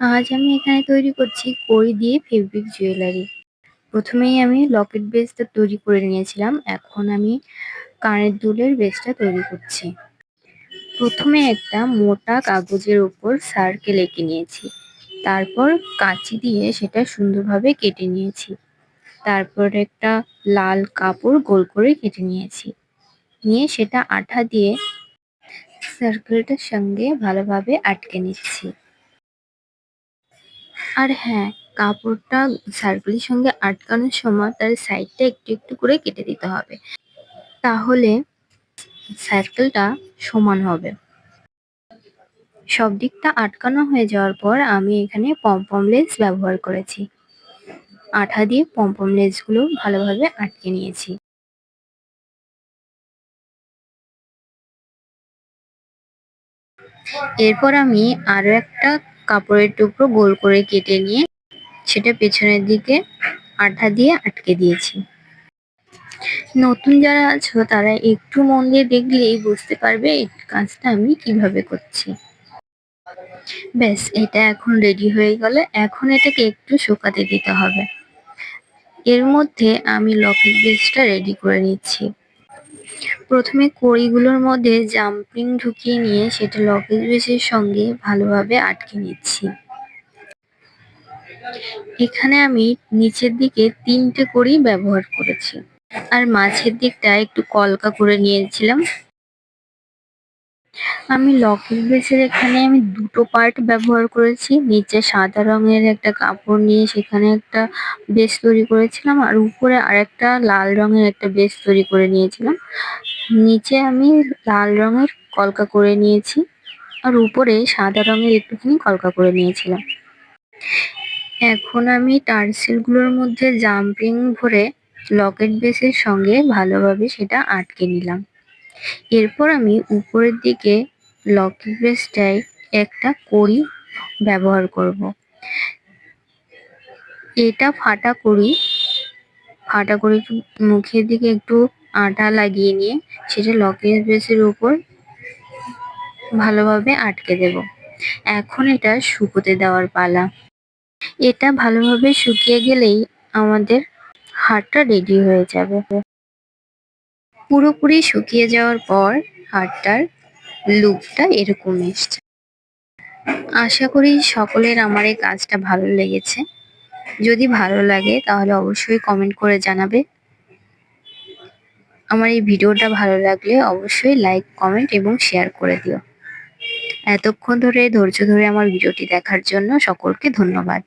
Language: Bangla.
আজ আমি এখানে তৈরি করছি কড়ি দিয়ে ফেব্রিক জুয়েলারি। প্রথমেই আমি লকেট বেসটা তৈরি করে নিয়েছিলাম। এখন আমি কানের দুলের বেসটা তৈরি করছি। প্রথমে একটা মোটা কাগজের উপর সার্কেল এঁকে নিয়েছি। তারপর কাঁচি দিয়ে সেটা সুন্দরভাবে কেটে নিয়েছি। তারপর একটা লাল কাপড় গোল করে কেটে নিয়েছি। নিয়ে সেটা আঠা দিয়ে সার্কেলটার সঙ্গে ভালোভাবে আটকে নিচ্ছি। আর হ্যাঁ কাপড়টা সার্কেলের সঙ্গে আটকানোর সময় তার সাইডটা একটু একটু করে কেটে দিতে হবে। তাহলে সার্কেলটা সমান হবে। সব দিকটা আটকানো হয়ে যাওয়ার পর আমি এখানে পমপম লেন্স ব্যবহার করেছি। আঠা দিয়ে পমপম লেসগুলো ভালোভাবে আটকে নিয়েছি। এরপর আমি আরও একটা কাপড়ের টুকরো গোল করে কেটে নিয়ে সেটা পেছনের দিকে আঠা দিয়ে আটকে দিয়েছি। নতুন যারা আছো, তারা একটু মন দিয়ে দেখলেই বুঝতে পারবে এই কাজটা আমি কীভাবে করছি। ব্যাস, এটা এখন রেডি হয়ে গেলে এখন এটাকে একটু শুকাতে দিতে হবে। এর মধ্যে আমি লকেট বেসটা রেডি করে নিচ্ছি। প্রথমে কড়িগুলোর মধ্যে জাম্পিং ঢুকিয়ে নিয়ে সেটা লকেট বেসের সঙ্গে ভালোভাবে আটকে নিচ্ছি। এখানে আমি নিচের দিকে তিনটে কড়ি ব্যবহার করেছি। আর মাছের দিকটা একটু কলকা করে নিয়েছিলাম। আমি লকেট বেসের এখানে আমি দুটো পার্ট ব্যবহার করেছি। নিচে সাদা রঙের একটা কাপড় নিয়ে সেখানে একটা বেস তৈরি করেছিলাম। আর উপরে আরেকটা লাল রঙের একটা বেস তৈরি করে নিয়েছিলাম। নিচে আমি লাল রঙের কলকা করে নিয়েছি আর উপরে সাদা রঙের একটুখানি কলকা করে নিয়েছিলাম এখন আমি টার্সেলগুলোর মধ্যে জাম্পিং ভরে লকেট বেসের সঙ্গে ভালোভাবে সেটা আটকে নিলাম এরপর আমি উপরের দিকে লকেট বেসটায় একটা কড়ি ব্যবহার করব। এটা ফাটা কড়ি ফাটা কড়ি মুখের দিকে একটু আটা লাগিয়ে নিয়ে সেটা লকেট বেসের উপর ভালোভাবে আটকে দেব। এখন এটা শুকোতে দেওয়ার পালা। এটা ভালোভাবে শুকিয়ে গেলেই আমাদের হারটা রেডি হয়ে যাবে। পুরোপুরি শুকিয়ে যাওয়ার পর হারটার লুকটা এরকম এসছে। আশা করি সকলের আমার এই কাজটা ভালো লেগেছে। যদি ভালো লাগে তাহলে অবশ্যই কমেন্ট করে জানাবে। আমার এই ভিডিওটা ভালো লাগলে অবশ্যই লাইক কমেন্ট এবং শেয়ার করে দিও। এতক্ষণ ধরে, ধৈর্য ধরে আমার ভিডিওটি দেখার জন্য সকলকে ধন্যবাদ।